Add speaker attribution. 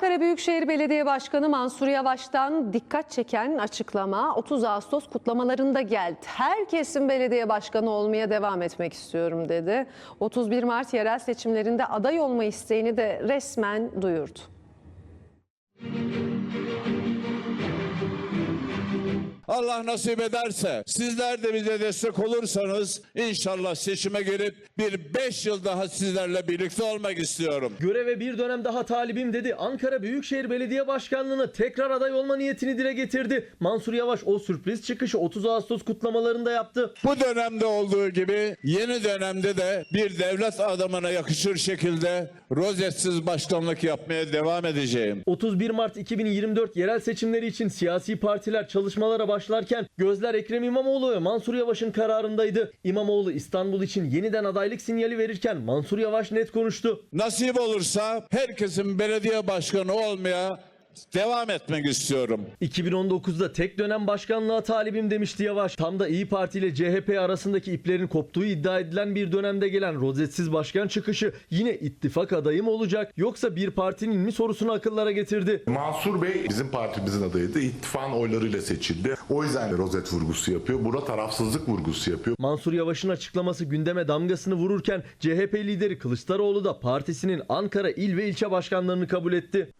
Speaker 1: Ankara Büyükşehir Belediye Başkanı Mansur Yavaş'tan dikkat çeken açıklama 30 Ağustos kutlamalarında geldi. Herkesin belediye başkanı olmaya devam etmek istiyorum dedi. 31 Mart yerel seçimlerinde aday olma isteğini de resmen duyurdu.
Speaker 2: Allah nasip ederse sizler de bize destek olursanız inşallah seçime girip bir beş yıl daha sizlerle birlikte olmak istiyorum.
Speaker 3: Göreve bir dönem daha talibim dedi. Ankara Büyükşehir Belediye Başkanlığı'na tekrar aday olma niyetini dile getirdi. Mansur Yavaş o sürpriz çıkışı 30 Ağustos kutlamalarında yaptı.
Speaker 2: Bu dönemde olduğu gibi yeni dönemde de bir devlet adamına yakışır şekilde rozetsiz başkanlık yapmaya devam edeceğim.
Speaker 3: 31 Mart 2024 yerel seçimleri için siyasi partiler çalışmalara başlarken gözler Ekrem İmamoğlu ve Mansur Yavaş'ın kararındaydı. İmamoğlu İstanbul için yeniden adaylık sinyali verirken Mansur Yavaş net konuştu.
Speaker 2: Nasip olursa herkesin belediye başkanı olmaya devam etmek istiyorum.
Speaker 3: 2019'da tek dönem başkanlığa talibim demişti Yavaş. Tam da İyi Parti ile CHP arasındaki iplerin koptuğu iddia edilen bir dönemde gelen rozetsiz başkan çıkışı yine ittifak adayı mı olacak yoksa bir partinin mi sorusunu akıllara getirdi.
Speaker 4: Mansur Bey bizim partimizin adayıydı. İttifakın oylarıyla seçildi. O yüzden rozet vurgusu yapıyor. Burada tarafsızlık vurgusu yapıyor.
Speaker 3: Mansur Yavaş'ın açıklaması gündeme damgasını vururken CHP lideri Kılıçdaroğlu da partisinin Ankara il ve ilçe başkanlarını kabul etti.